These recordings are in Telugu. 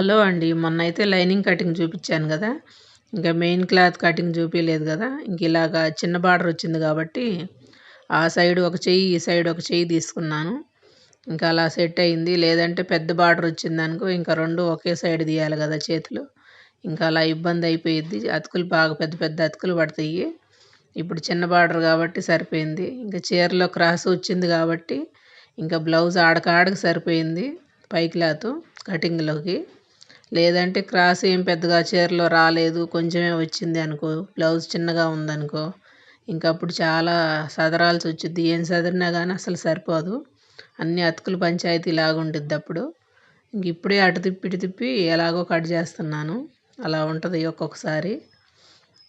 హలో అండి. మొన్న అయితే లైనింగ్ కటింగ్ చూపించాను కదా. ఇంకా మెయిన్ క్లాత్ కటింగ్ చూపించలేదు కదా. ఇంక ఇలాగా చిన్న బార్డర్ వచ్చింది కాబట్టి ఆ సైడ్ ఒక చెయ్యి ఈ సైడ్ ఒక చెయ్యి తీసుకున్నాను. ఇంకా అలా సెట్ అయింది. లేదంటే పెద్ద బార్డర్ వచ్చింది అనుకో ఇంకా రెండు ఒకే సైడ్ తీయాలి కదా చేతులు. ఇంకా అలా ఇబ్బంది అయిపోయింది అతుకులు బాగా పెద్ద పెద్ద అతుకులు పడతాయి. ఇప్పుడు చిన్న బార్డర్ కాబట్టి సరిపోయింది. ఇంకా చీరలో క్రాస్ వచ్చింది కాబట్టి ఇంకా బ్లౌజ్ ఆడకాడకు సరిపోయింది పై క్లాత్ కటింగ్లోకి. లేదంటే క్రాస్ ఏం పెద్దగా చీరలో రాలేదు కొంచెమే వచ్చింది అనుకో బ్లౌజ్ చిన్నగా ఉందనుకో. ఇంకా అప్పుడు చాలా సదరాల్సి వచ్చింది ఏం సదరినా కానీ అసలు సరిపోదు. అన్ని అతుకులు పంచాయతీ లాగా ఉంటుంది అప్పుడు. ఇంక ఇప్పుడే అటు తిప్పి ఇటు తిప్పి ఎలాగో కట్ చేస్తున్నాను. అలా ఉంటుంది ఒక్కొక్కసారి.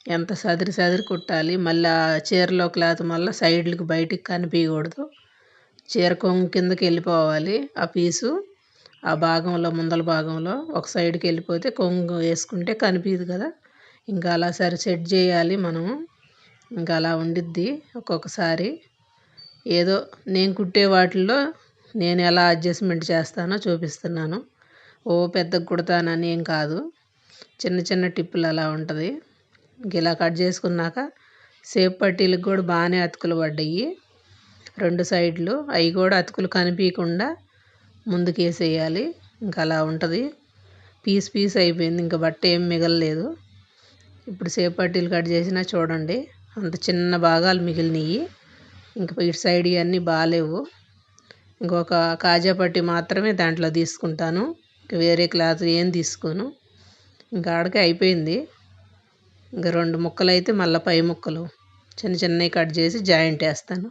ఎంత సదిరి సదిరి కుట్టాలి మళ్ళీ చీరలో క్లాత్ మళ్ళీ సైడ్లకు బయటికి కనిపించకూడదు చీర కొంగు కిందకి వెళ్ళిపోవాలి ఆ పీసు. ఆ భాగంలో ముందల భాగంలో ఒక సైడ్కి వెళ్ళిపోతే కొంగు వేసుకుంటే కనిపించదు కదా. ఇంకా అలా సరి సెట్ చేయాలి మనము. ఇంకా అలా ఉండిద్ది ఒక్కొక్కసారి. ఏదో నేను కుట్టే వాటిల్లో నేను ఎలా అడ్జస్ట్మెంట్ చేస్తానో చూపిస్తున్నాను. ఓ పెద్ద కుడతానని ఏం కాదు. చిన్న చిన్న టిప్పులు అలా ఉంటుంది. ఇంక ఇలా కట్ చేసుకున్నాక సేప్ పట్టీలకు కూడా బాగానే అతుకులు పడ్డాయి. రెండు సైడ్లు అవి కూడా అతుకులు కనిపించకుండా ముందుకు వేసేయాలి ఇంకా అలా ఉంటుంది. పీస్ పీస్ అయిపోయింది. ఇంకా బట్ట ఏం మిగలలేదు. ఇప్పుడు సేపు పట్టీలు కట్ చేసినా చూడండి. అంత చిన్న భాగాలు మిగిలినవి ఇంకా ఇటు సైడ్ ఇవన్నీ బాగాలేవు ఇంకొక కాజా పట్టి మాత్రమే దాంట్లో తీసుకుంటాను. ఇంకా వేరే క్లాత్ ఏం తీసుకోను. ఇంకా ఆడకే అయిపోయింది. ఇంకా రెండు ముక్కలు అయితే మళ్ళీ పై ముక్కలు. చిన్న చిన్నవి కట్ చేసి జాయింట్ వేస్తాను.